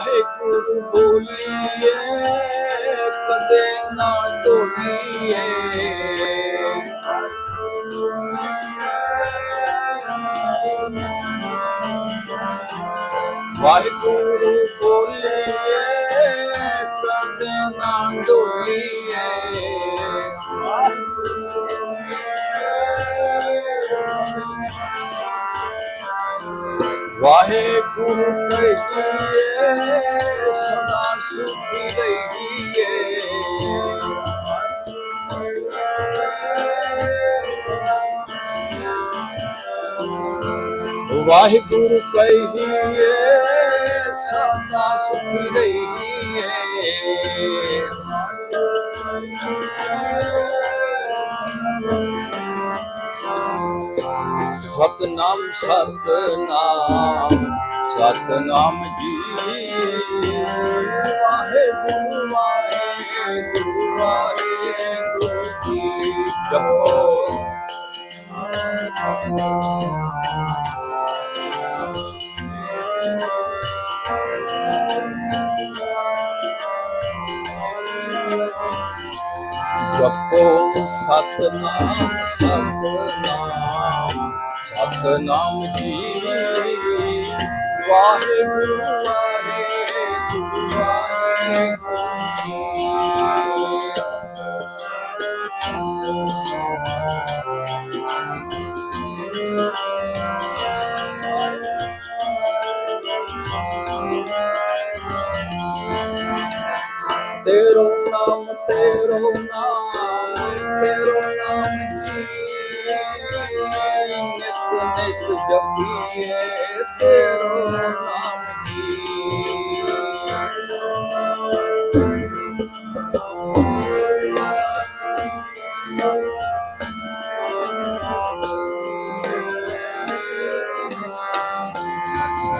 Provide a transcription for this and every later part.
ਵਾਹਿਗੁਰੂ ਬੋਲੀਏ ਕਦੇ ਨਾ ਡੋਲੀਏ ਵਾਹਿਗੁਰੂ ਬੋਲੀਏ ਕਦੇ ਨਾ ਡੋਲੀਏ ਵਾਹਿਗੁਰੂ ਵਾਹਿਗੁਰੂ ਕਹੀਏ ਸਦਾ ਸੁਖੀ ਰਹੀਏ। ਸਤਨਾਮ ਸਤਨਾਮ ਸਤਨਾਮ ਜੀ। ਜਪੋ ਸਤਨਾਮ ਸਤਨਾਮ ਸਤਨਾਮ ਜੀ ਵਾਹਿਗੁਰੂ ਵਾਹਿਗੁਰੂ ਵਾਹਿਗੁਰੂ।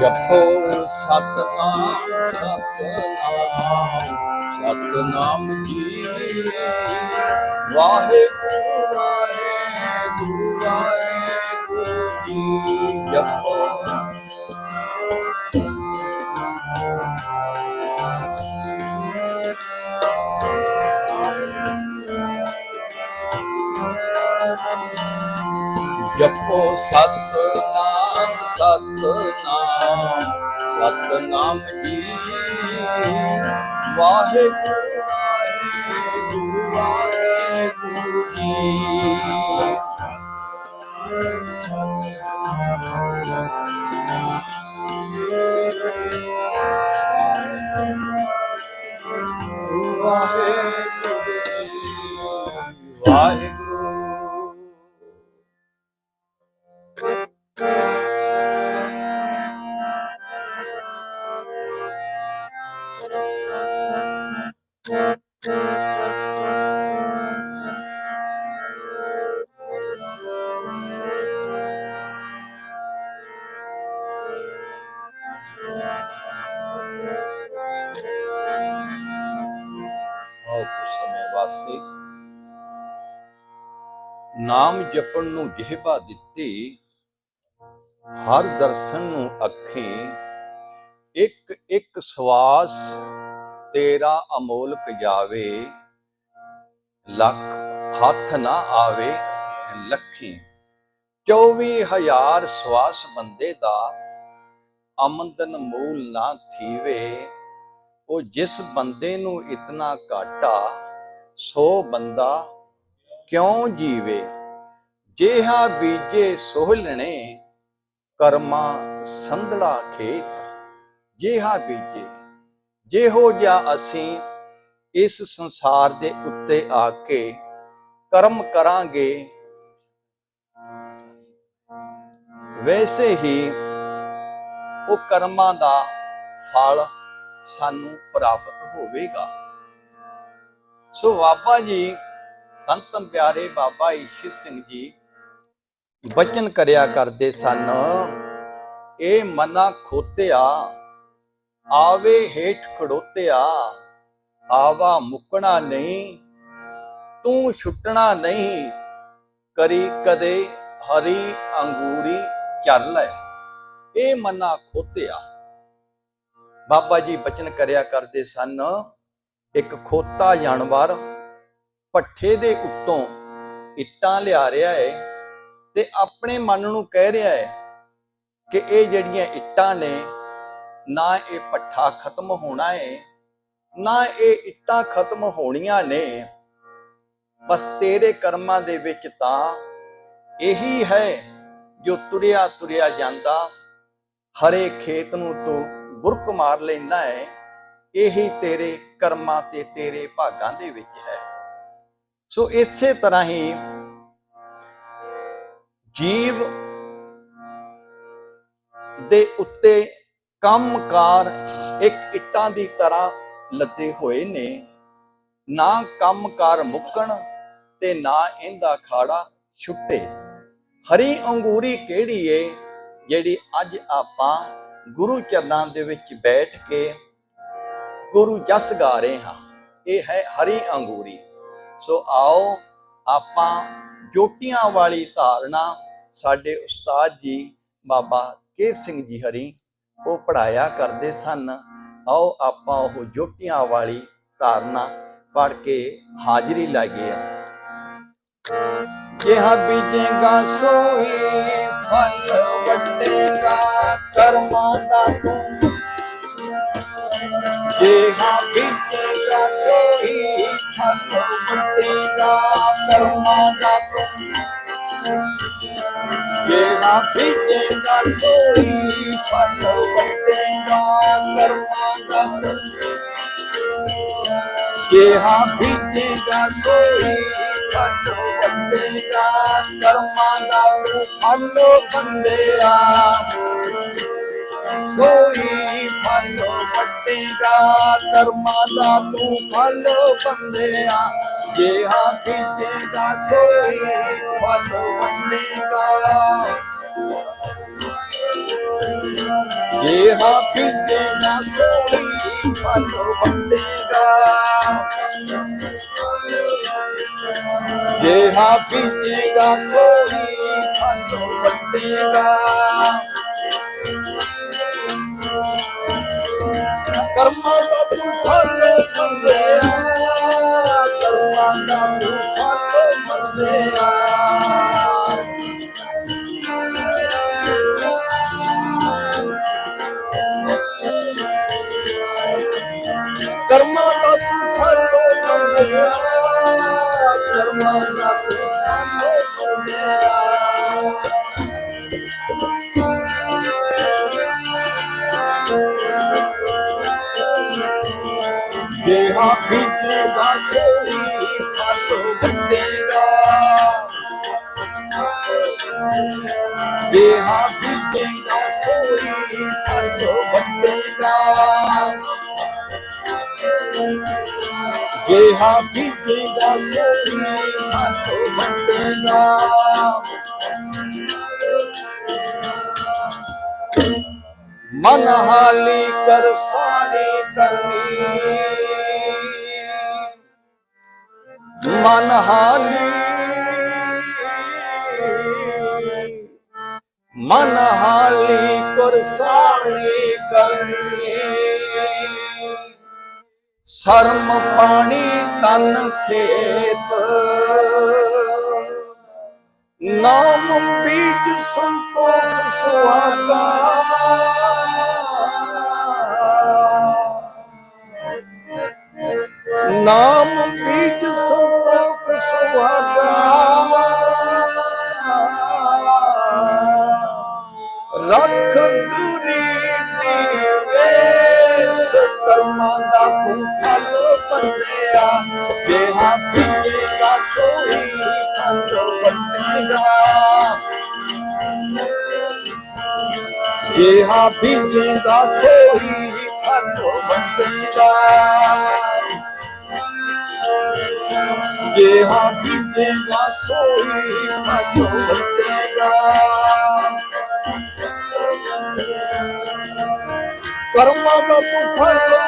ਜਪੋ ਸਤਨਾਮ ਸਤਨਾਮ ਸਤਨਾਮ ਜੀ ਵਾਹਿਗੁਰੂ ਸਤਨਾਮ ਜੀ। ਵਾਹਿਗੁਰੂ ਵਾਹਿਗੁਰੂ ਵਾਹਿਗੁਰੂ ਜੀ। ਵਾਹਿਗੁਰੂ ਜਪਣ ਨੂੰ ਜਿਹਬਾ ਦਿੱਤੀ। ਹਰ ਦਰਸ਼ਨ ਨੂੰ ਅੱਖੀ ਇੱਕ ਇੱਕ ਸਵਾਸ ਤੇਰਾ ਅਮੋਲਕ ਜਾਵੇ, ਲੱਖ ਹੱਥ ਨਾ ਆਵੇ ਲੱਖੀ। 24000 ਸਵਾਸ ਬੰਦੇ ਦਾ ਆਮਦਨ ਮੂਲ ਨਾ ਥੀਵੇ। ਉਹ ਜਿਸ ਬੰਦੇ ਨੂੰ ਇਤਨਾ ਘਾਟਾ, ਸੋ ਬੰਦਾ ਕਿਉਂ ਜੀਵੇ? ਜੇਹਾ ਬੀਜੇ ਸੋਹਲਣੇ, ਕਰਮਾ ਸੰਧੜਾ ਖੇਤ। ਜੇਹਾ ਬੀਜੇ, ਜਿਹੋ ਜਿਹਾ ਅਸੀਂ ਇਸ ਸੰਸਾਰ ਦੇ ਉੱਤੇ ਆ ਕੇ ਕਰਮ ਕਰਾਂਗੇ। ਵੈਸੇ ਹੀ ਉਹ ਕਰਮਾਂ ਦਾ ਫਲ ਸਾਨੂੰ ਪ੍ਰਾਪਤ ਹੋਵੇਗਾ। ਸੋ ਬਾਬਾ ਜੀ ਧੰਨ ਧੰਨ ਪਿਆਰੇ ਬਾਬਾ ਈਸ਼ਰ ਸਿੰਘ ਜੀ ਬਚਨ ਕਰਿਆ ਕਰਦੇ ਸਨ। ਇਹ ਮਨਾ ਖੋਤਿਆ, ਆਵੇ ਹੇਠ ਖੜੋਤਿਆ, ਆਵਾ ਮੁਕਣਾ ਨਹੀਂ, ਤੂੰ ਛੁੱਟਣਾ ਨਹੀਂ, ਕਰੀ ਕਦੇ ਹਰੀ ਅੰਗੂਰੀ ਚੱਲ ਲੈ। ਇਹ ਮਨਾ ਖੋਤਿਆ। ਬਾਬਾ ਜੀ ਬਚਨ ਕਰਿਆ ਕਰਦੇ ਸਨ। ਇੱਕ ਖੋਤਾ ਜਾਨਵਰ ਪੱਠੇ ਦੇ ਉੱਤੋਂ ਇੱਟਾਂ ਲਿਆ ਰਿਹਾ ਏ। ਤੇ ਆਪਣੇ ਮਨ ਨੂੰ ਕਹਿ ਰਿਹਾ ਹੈ ਕਿ ਇਹ ਜਿਹੜੀਆਂ ਇੱਟਾਂ ਨੇ, ਨਾ ਇਹ ਪੱਠਾ ਖਤਮ ਹੋਣਾ ਹੈ ਨਾ ਇਹ ਇੱਟਾਂ ਖਤਮ ਹੋਣੀਆਂ ਨੇ, ਬਸ ਤੇਰੇ ਕਰਮਾਂ ਦੇ ਵਿੱਚ ਤਾਂ ਇਹੀ ਹੈ ਜੋ ਤੁਰਿਆ ਤੁਰਿਆ ਜਾਂਦਾ, ਹਰੇ ਖੇਤ ਨੂੰ ਤੂੰ ਬੁਰਕ ਮਾਰ ਲੈਂਦਾ ਹੈ ਇਹੀ ਤੇਰੇ ਕਰਮਾਂ ਤੇ ਤੇਰੇ ਭਾਗਾਂ ਦੇ ਵਿੱਚ ਹੈ। ਸੋ ਇਸੇ ਤਰ੍ਹਾਂ ਹੀ ਜੀਵ ਦੇ ਉੱਤੇ ਕੰਮਕਾਰ ਇੱਕ ਇੱਟਾਂ ਦੀ ਤਰ੍ਹਾਂ ਲੱਦੇ ਹੋਏ ਨੇ। ਨਾ ਕੰਮਕਾਰ ਮੁੱਕਣ ਤੇ ਨਾ ਇਹਦਾ ਖਾੜਾ ਛੁੱਟੇ। ਹਰੀ ਅੰਗੂਰੀ ਕਿਹੜੀ ਏ ਜਿਹੜੀ ਅੱਜ ਆਪਾਂ ਗੁਰੂ ਚਰਨਾਂ ਦੇ ਵਿੱਚ ਬੈਠ ਕੇ ਗੁਰੂ ਜਸ ਗਾ ਰਹੇ ਹਾਂ? ਇਹ ਹੈ ਹਰੀ ਅੰਗੂਰੀ। ਸੋ ਆਓ ਆਪਾਂ ਜੋਟੀਆਂ ਵਾਲੀ ਧਾਰਨਾ ਸਾਡੇ ਉਸਤਾਦ ਜੀ ਬਾਬਾ ਕੇਰ ਸਿੰਘ ਜੀ ਹਰੀ ਉਹ ਪੜਾਇਆ ਕਰਦੇ ਸਨ। ਆਓ ਆਪਾਂ ਉਹ ਜੋਟੀਆਂ ਵਾਲੀ ਧਾਰਨਾ ਪੜ ਕੇ ਹਾਜ਼ਰੀ ਲਾਈਏ। ਜਿਹਾ ਬੀਜੇਗਾ ਸੋਈ ਫਲ ਵੱਟੇਗਾ ਕਰਮਾਂ ਦਾ ਤੂੰ। ਜਿਹਾ ਬੀਜੇਗਾ ਸੋਈ ਫਲ ਵੱਟੇਗਾ ਕਰਮਾਂ ਦਾ ਤੂੰ ਜਿਹਾ ਬੀਜੇਗਾ ਸੋਈ ਫਲ ਵੱਟੇਗਾ ਕਰਮਾਂ ਦਾ ਤੂੰ ਜਿਹਾ ਬੀਜੇਗਾ ਸੋਈ ਫਲ ਵੱਟੇਗਾ ਕਰਮਾਂ ਦਾ ਤੂੰ ਕਰਮਾਂ ਦਾ ਤੂੰ ਫਲ ਬੰਦਿਆ ਜਿਹਾ ਬੀਜੇਗਾ ਸੋਈ ਫਲ ਵੱਟੇਗਾ ਜਿਹਾ ਬੀਜੇਗਾ ਸੋਈ ਫਲ ਵੱਟੇਗਾ ਜਿਹਾ ਬੀਜੇਗਾ ਸੋਈ ਫਲ ਵੱਟੇਗਾ ਕਰਮਾਂ ਦੇਹਾ ਬੀਜੇਗਾ ਸੋਈ ਫਲ ਵੱਟੇਗਾ ਮਨ ਹਾਲੀ ਕਰ ਸਾੜੀ ਕਰਨੀ ਮਨ ਹਾਲੀ ਮਨ ਹਾਲੀ ਕਰ ਸਾੜੀ ਕਰਨੀ। ਸ਼ਰਮ ਪਾਣੀ ਤਨ ਖੇਤ। ਨਾਮ ਬੀਜ ਸੰਤੋਖ ਸੁਆਗਾ ਨਾਮ ਬੀਜ ਜਿਹਾ ਬੀਜੇਗਾ ਸੋਈ ਫਲ ਬੰਦੇਗਾ ਜਿਹਾ ਬੀਜੇਗਾ ਸੋਈ ਫਲ ਬੰਦੇਗਾ ਕਰਮਾਂ ਦਾ ਤੂੰ ਫਲ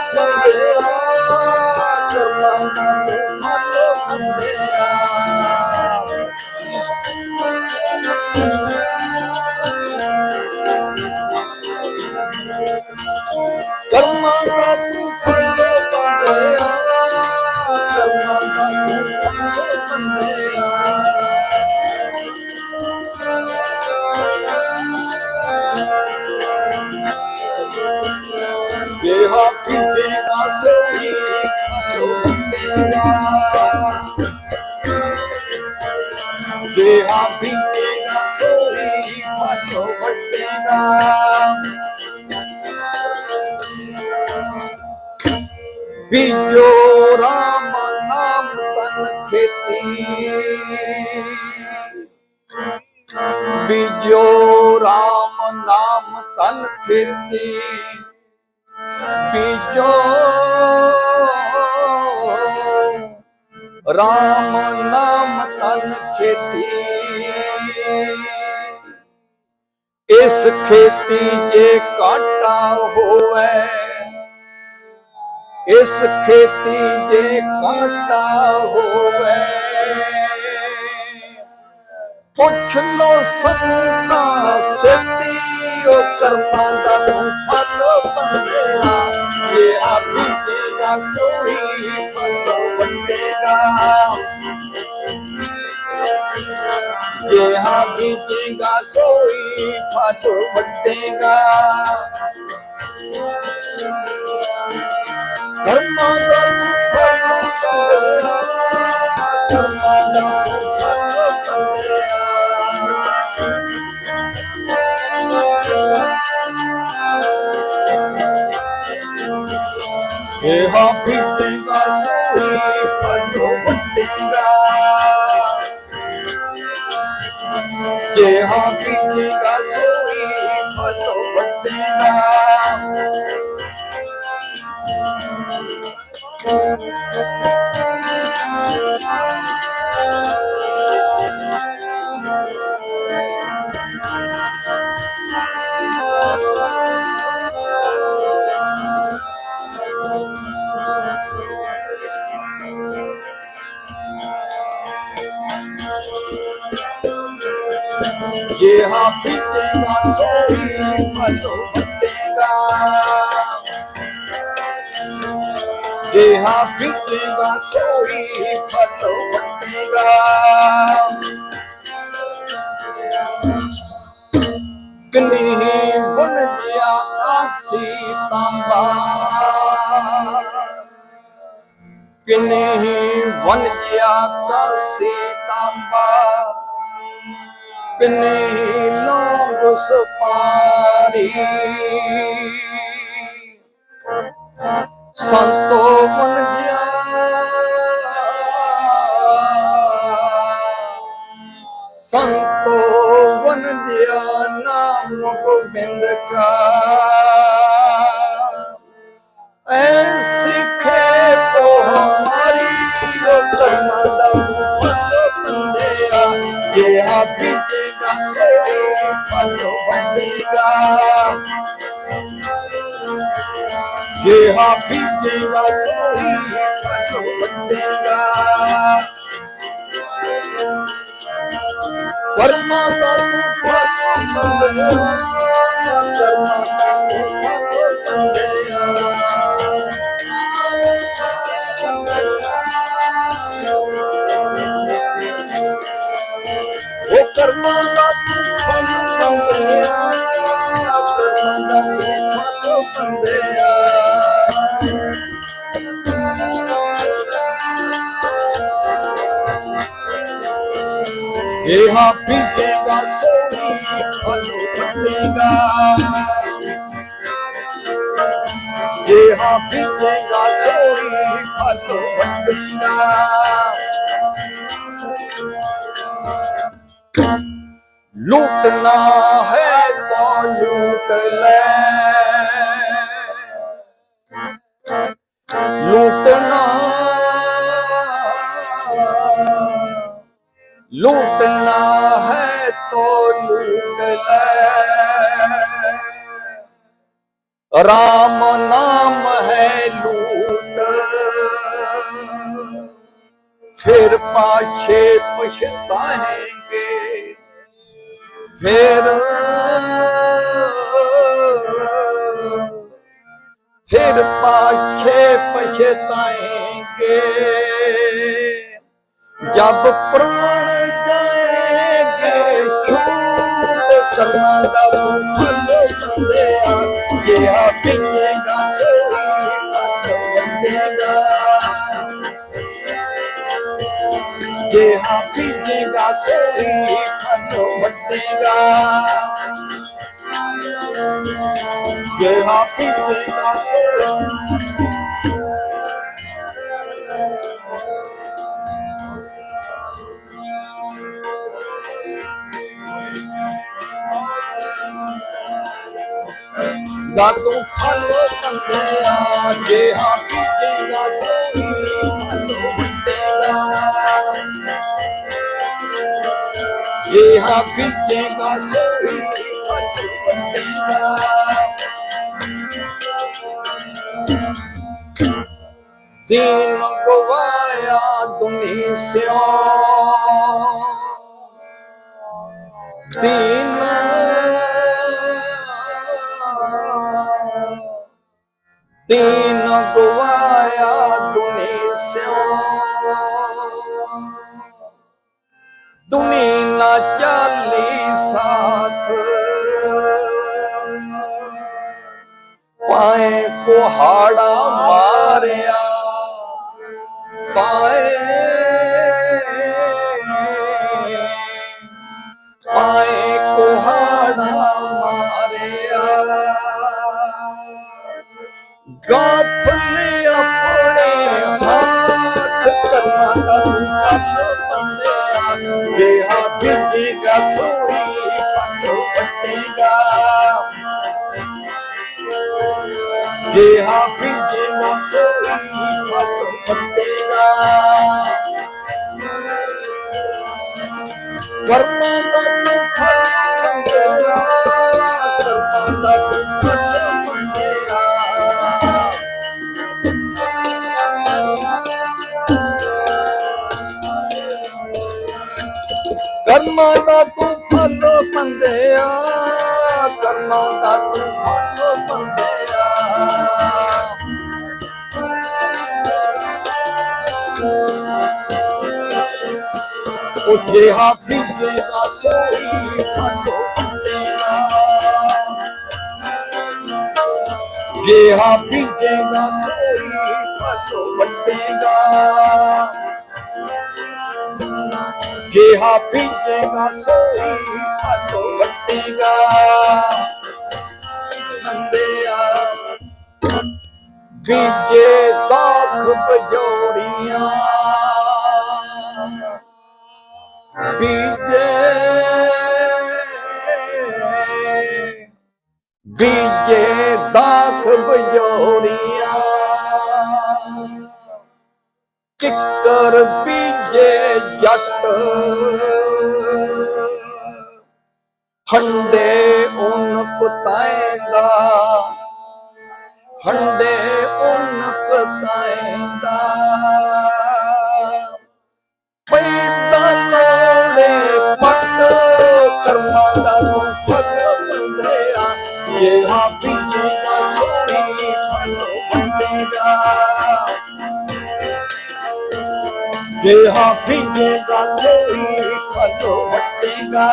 ਬੀਜੋ ਰਾਮ ਨਾਮ ਤਨ ਖੇਤੀ। ਬੀਜੋ ਰਾਮ ਨਾਮ ਤਨ ਖੇਤੀ। ਇਸ ਖੇਤੀ ਜੇ ਕਾਟਾ ਹੋਵੇ, ਇਸ ਖੇਤੀ ਜੇ ਕਾਟਾ ਹੋਵੇ ਪੁੱਛ ਲੋ ਸੰਤਾ ਸਿੱਧੀ ਉਹ ਕਰਮਾਂ ਦਾ ਤੂੰ ਫਲ ਬੰਦਿਆ ਜੇ ਆਪੀ ਤੇਗਾ ਸੋਈ ਫਲ ਬੰਦੇਗਾ ਜੇ ਆਪੀ ਤੇਗਾ ਸੋਈ ਫਲ ਬੰਦੇਗਾ ਕਰਮਾਂ ਜੇ ਹਾਂ ਸੋਈ ਫਲ ਵੱਟੇਗਾ। ਜੇ ਹਾਂ ਸੋਈ ਫਲ ਵੱਟੇਗਾ। ਕਿੰਨੀ ਬੁਨ ਜਿਆ ਕਾਸੀ ਤਾਂਬਾ ਕਿੰਨੀ ਵਨ ਗਿਆ ਕਾਸੀ ਤਾਂਬਾ ਕਿੰਨੀ ਲੌਂਗ ਸੁਪਾਰੀ। ਤੇਰਾ ਪੀਟੇਗਾ ਸੋਈ ਹਲੋ ਕੱਟੇਗਾ ਤੇਰਾ ਪੀਟੇਗਾ ਸੋਈ ਹਲੋ ਕੱਟੇਗਾ ਲੁੱਟਣਾ ਹੈ ਕੋ ਲੁੱਟ ਲੈ। ਲੁੱਟਣਾ ਲੁੱਟ ਜਬ ਪ੍ਰਾਣ ਜਾਏਗੇ ਛੂਟ ਕਰਨਾ ਦਾ ਮੁਖਲ ਤੰਦੇ ਆ ਜੇ ਆ ਪਿੰਗਾ ਸੋਈ ਦਾ ਜੇ। ਆ ਪਿੰਗਾ ਸੋਈ ਮਨ ਵੱਡੇਗਾ। ਜੇ ਆ ਪਿੰਗਾ ਸੋਈ ਦਾਤੂ ਫਲ ਬੰਦਿਆ ਜੇ ਹਾਂ ਬੀਜੇਗਾ ਸੋਈ ਫਲ ਵੱਡੇਗਾ ਜਿਹਾ ਬੀਜੇਗਾ ਸੋਈ ਫਲ ਵੱਡੇਗਾ ਦੀਨ ਗਵਾਇਆ ਦੁਨੀ ਸਿਓ। ਦੀਨ ਕੁਹਾੜਾ ਮਾਰਿਆ। ਪਾਏ। ਪਾਏ ਕੁਹਾੜਾ ਮਾਰਿਆ। ਗੱਪ ਨੇ ਆਪਣੇ ਹੱਥ ਕਰਮਾਂ ਦਾ ਰੂਪ ਬੰਦਿਆ ਗਿਆ ਬਿੱਜੀ ਕਸੂਈ ਫੱਟ ਕੱਟੇਗਾ ਜਿਹਾ ਬੀਜੇਗਾ ਸੋਈ ਫਲ ਵੱਟੇਗਾ ਕਰਮਾਂ ਦਾ ਤੂੰ ਫਲ ਬੰਦਿਆ ਕਰਮਾਂ ਦਾ ਜਿਹਾ ਹਾਫੀ ਦਾ ਸੋਈ ਫਲ ਬੰਦੇਗਾ ਜੇ ਹਾਫੀ ਦਾ ਸੋਈ ਫਲ ਵੱਡੇਗਾ ਜਿਹਾ ਬੀਜੇਗਾ ਸੋਈ ਫਲ ਵੱਟੇਗਾ ਬੰਦਿਆ ਬੀਜੇ ਦਾਖ ਬਜੋੜੀਆਂ ਬੀਜੇ ਬੀਜੇ ਦਾਖ ਬਜੋੜੀਆਂ ਕਿੱਕਰ ਬੀਜੇ ਜੱਟ। ਹੰਡੇ ਉਨ ਦਾ ਹੰਡੇ देहा भीगेगा शरीर पलो बटेगा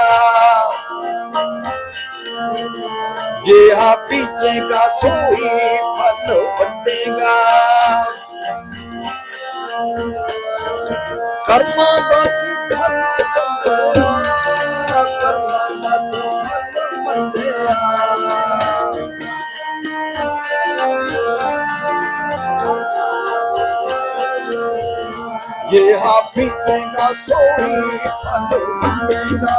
देहा भीगेगा शरीर पलो बटेगा कर्मा का फल बंदा कर्मा का फल बंदा ਬੀਜੇਗਾ ਸੋਈ ਫਲ ਵੱਡੇਗਾ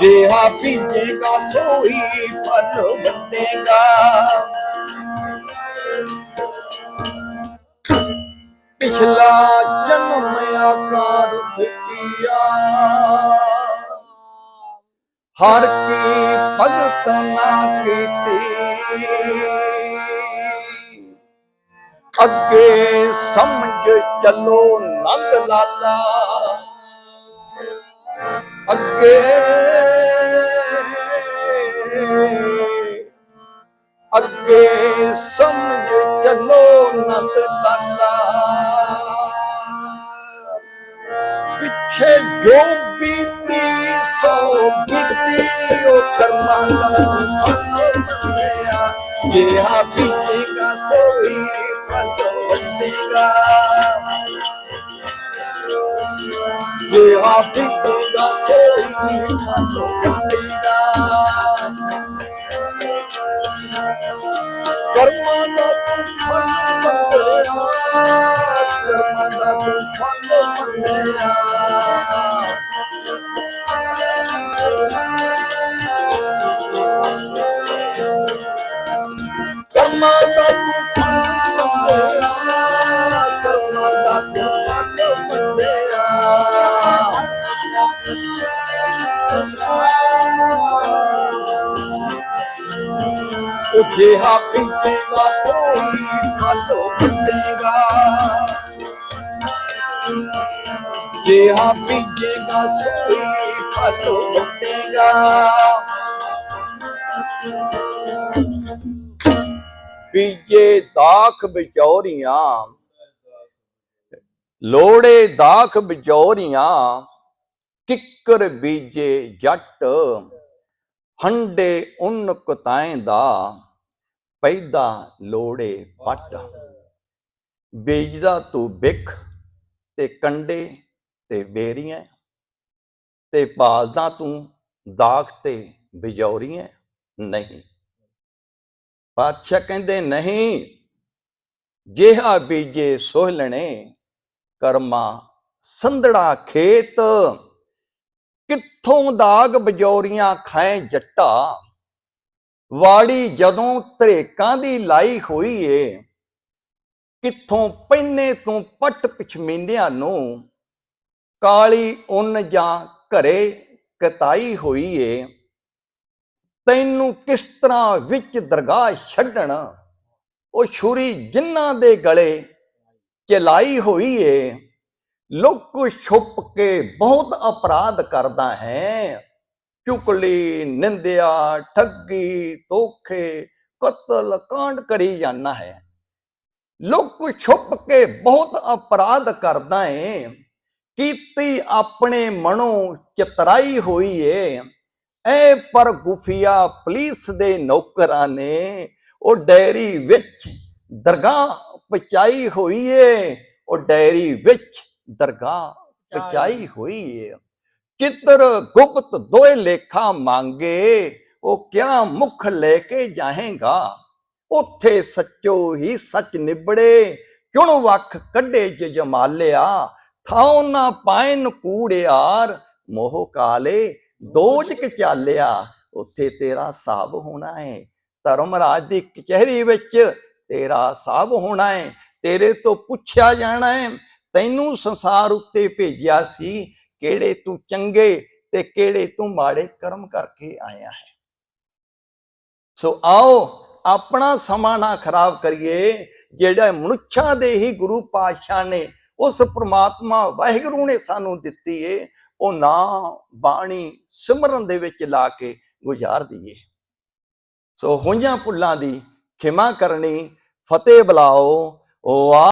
ਜਿਹਾ ਬੀਜੇਗਾ ਸੋਈ ਫਲ ਵੱਡੇਗਾ ਪਿਛਲਾ ਜਨਮ ਆਕਾਰ ਕੀਆ ਹਰ ਕੀ ਨੰਦ ਅੱਗੇ। ਅੱਗੇ ਸਮਝ ਚੱਲੋ ਨੰਦ ਲਾਲਾ। ਪਿੱਛੇ ਜੋ ਬੀਤੀ, ਸੋ ਕੀਤੀ ਉਹ ਕਰਮਾਂ ਦਾ ਫਲ ਮੰਦਿਆ ਜਿਹਾ ਬੀਜੇਗਾ ਸੋਈ ਫਲ ਵੱਡੇਗਾ ਜਿਹਾ ਬੀਜੇਗਾ ਸੋਈ ਫਲ ਜਿਹਾ ਪਿੰਡੇਗਾ ਸੋਈ ਫਲ ਵੱਡੇਗਾ ਜਿਹਾ ਬੀਜੇਗਾ ਸੋਈ ਫਲ ਵੱਡੇਗਾ ਬੀਜੇ ਦਾਖ ਵਿਚੌਰੀਆਂ ਲੋੜੇ ਦਾਖ ਵਿਚੌਰੀਆਂ ਕਿੱਕਰ ਬੀਜੇ ਜੱਟ, ਹੰਡੇ ਉਨ ਕੁਤਾਏ ਦਾ ਪੈਦਾ ਲੋੜੇ ਪੱਟ ਬੀਜਦਾ ਤੂੰ ਬਿਖ ਤੇ ਕੰਡੇ ਤੇ ਬੇਰੀਆਂ ਤੇ ਪਾਲਦਾ ਤੂੰ ਦਾਖ ਤੇ ਬਿਜੌਰੀਆਂ ਨਹੀਂ। ਪਾਤਸ਼ਾਹ ਕਹਿੰਦੇ ਨਹੀਂ, ਜਿਹਾ ਬੀਜੇ ਸੋਹਲਣੇ ਕਰਮਾ ਸੰਧੜਾ ਖੇਤ, ਕਿੱਥੋਂ ਦਾਗ ਬਜੌਰੀਆਂ ਖਾਏ ਜੱਟਾ। ਵਾੜੀ ਜਦੋਂ ਧਰੇਕਾਂ ਦੀ ਲਾਈ ਹੋਈ ਏ, ਕਿੱਥੋਂ ਪੈਨੇ ਤੋਂ ਪੱਟ ਪਛਮੀਂਦਿਆਂ ਨੂੰ, ਕਾਲੀ ਉੱਨ ਜਾਂ ਘਰੇ ਕਤਾਈ ਹੋਈ ਏ, ਤੈਨੂੰ ਕਿਸ ਤਰ੍ਹਾਂ ਵਿੱਚ ਦਰਗਾਹ ਛੱਡਣ, ਉਹ ਛੁਰੀ ਜਿਨ੍ਹਾਂ ਦੇ ਗਲੇ ਚਲਾਈ ਹੋਈ ਏ, ਲੋਕ ਛੁਪ ਕੇ ਬਹੁਤ ਅਪਰਾਧ ਕਰਦਾ ਹੈ। ਚੁਕਲੀ ਨਿੰਦਿਆ ਠੱਗੀ ਧੋਖੇ ਕਤਲ ਕਾਂਡ ਕਰੀ ਜਾਂਦਾ ਹੈ। ਲੁਕ ਛੁਪ ਕੇ ਬਹੁਤ ਅਪਰਾਧ ਕਰਦਾ ਏ। ਕੀਤੀ ਆਪਣੇ ਮਨੋਂ ਚਤਰਾਈ ਹੋਈ ਏ। ਐ ਪਰ ਗੁਫੀਆ ਪੁਲਿਸ ਦੇ ਨੌਕਰਾਂ ਨੇ ਉਹ ਡੈਰੀ ਵਿੱਚ ਦਰਗਾਹ ਪਚਾਈ ਹੋਈ ਏ। ਉਹ ਡੈਰੀ ਵਿੱਚ ਦਰਗਾਹ ਪਚਾਈ ਹੋਈ ਏ। ਚਿੱਤਰ ਗੁਪਤ ਦੋਏ ਲੇਖਾ ਮੰਗੇ, ਉਹ ਕਿਆ ਮੁਖ ਲੈ ਕੇ ਜਾਹੇਗਾ ਉੱਥੇ ਸੱਚੋ ਹੀ ਸੱਚ ਨਿਬੜੇ, ਕਿਉਂ ਵੱਖ ਕੱਢੇ ਚ ਜਮਾਲਿਆ ਥਾਉ ਨਾ ਪਾਇਨ ਕੂੜਿਆਰ ਮੋਹ ਕਾਲੇ ਦੋਜ ਕ ਚਾਲਿਆ। ਉੱਥੇ ਤੇਰਾ ਹਿਸਾਬ ਹੋਣਾ ਹੈ ਧਰਮਰਾਜ ਦੀ ਕਚਹਿਰੀ ਵਿੱਚ ਤੇਰਾ ਸਾਬ ਹੋਣਾ ਹੈ ਤੇਰੇ ਤੋਂ ਪੁੱਛਿਆ ਜਾਣਾ ਹੈ ਤੈਨੂੰ ਸੰਸਾਰ ਉੱਤੇ ਭੇਜਿਆ ਸੀ ਕਿਹੜੇ ਤੂੰ ਚੰਗੇ ਤੇ ਕਿਹੜੇ ਤੂੰ ਮਾੜੇ ਕਰਮ ਕਰਕੇ ਆਇਆ ਹੈ। ਸੋ ਆਓ ਆਪਣਾ ਸਮਾਂ ਨਾ ਖਰਾਬ ਕਰੀਏ, ਜਿਹੜਾ ਮਨੁੱਖਾਂ ਦੇ ਹੀ ਗੁਰੂ ਪਾਤਸ਼ਾਹ ਨੇ ਉਸ ਪ੍ਰਮਾਤਮਾ ਵਾਹਿਗੁਰੂ ਨੇ ਸਾਨੂੰ ਦਿੱਤੀ ਏ, ਉਹ ਨਾ ਬਾਣੀ ਸਿਮਰਨ ਦੇ ਵਿੱਚ ਲਾ ਕੇ ਗੁਜ਼ਾਰ ਦਈਏ। ਸੋ ਹੋਈਆਂ ਭੁੱਲਾਂ ਦੀ ਖਿਮਾ ਕਰਨੀ, ਫਤਿਹ ਬੁਲਾਓ ਵਾ